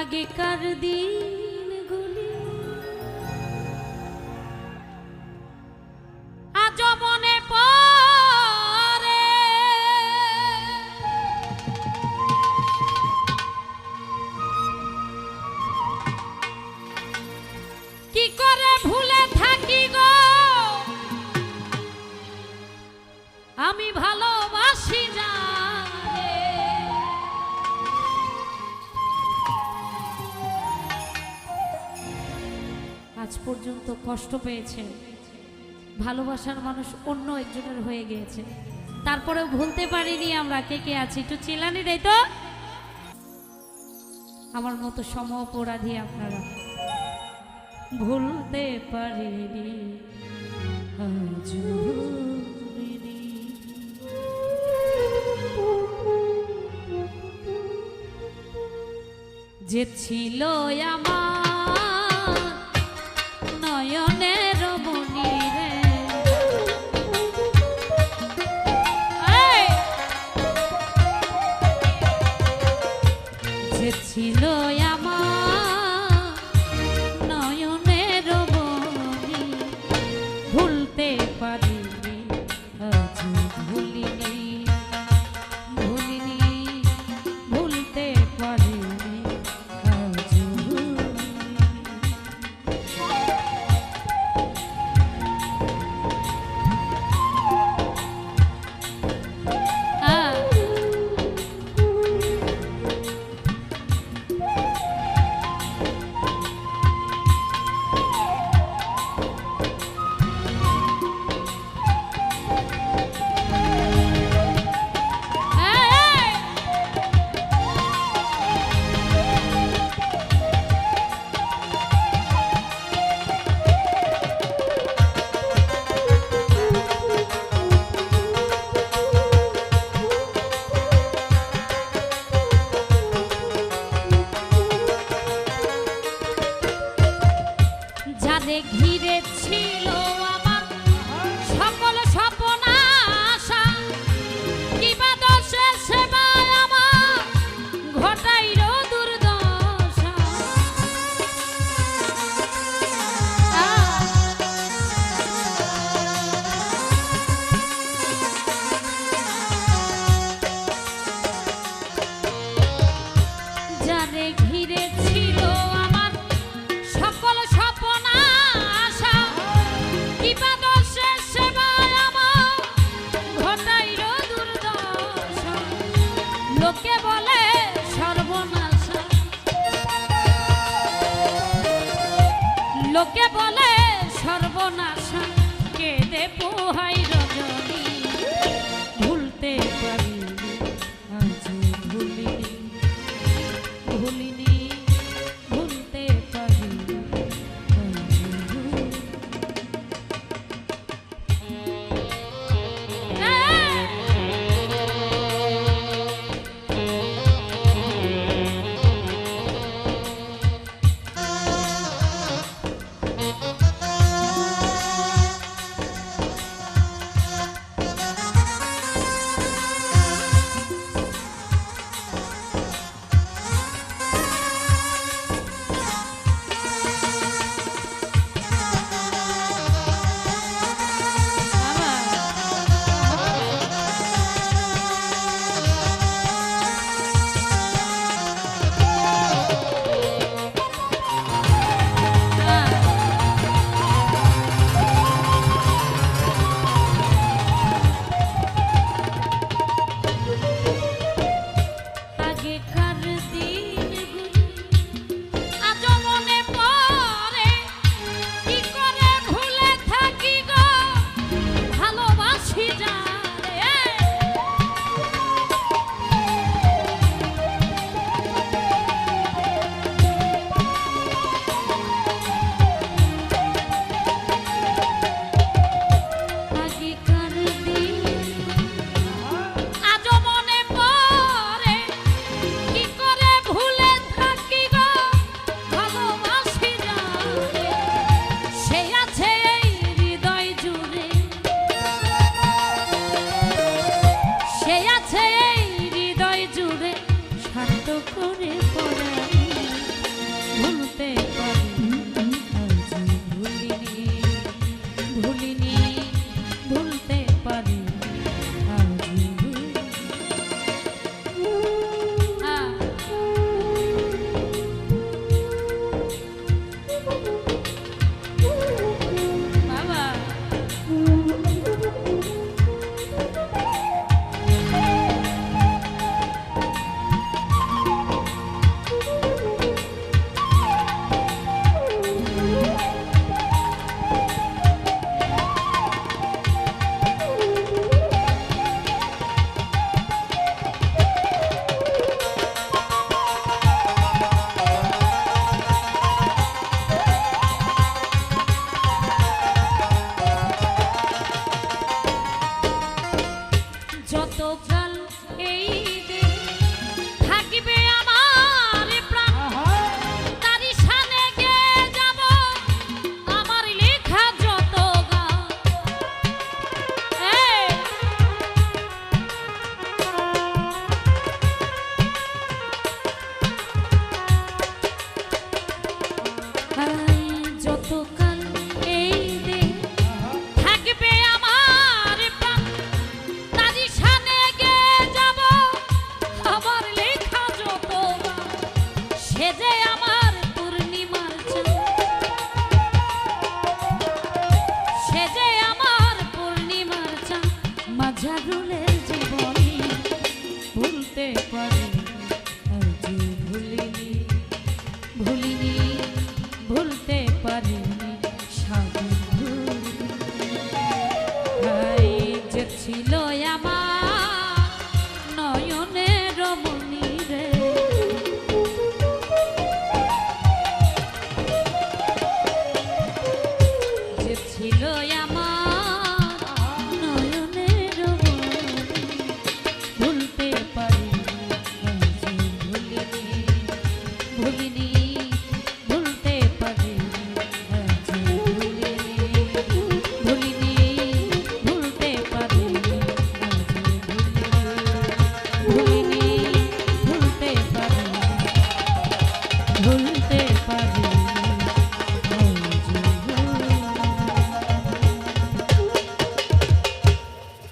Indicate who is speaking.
Speaker 1: আগেকার দিনগুলি আজ মনে পড়ে। কি করে ভুলে থাকি গো? আমি ভালোবাসি আজ পর্যন্ত কষ্ট পেয়েছে। ভালোবাসার মানুষ অন্য একজনের হয়ে গিয়েছে। তারপরেও ভুলতে পারিনি আমরা কে কে আছি, একটু চিলানি দেয় তো। আমার মতো সম অপরাধী আপনারা। ভুলতে পারিনি যে ছিল আমার ছিল ভুলতে পারি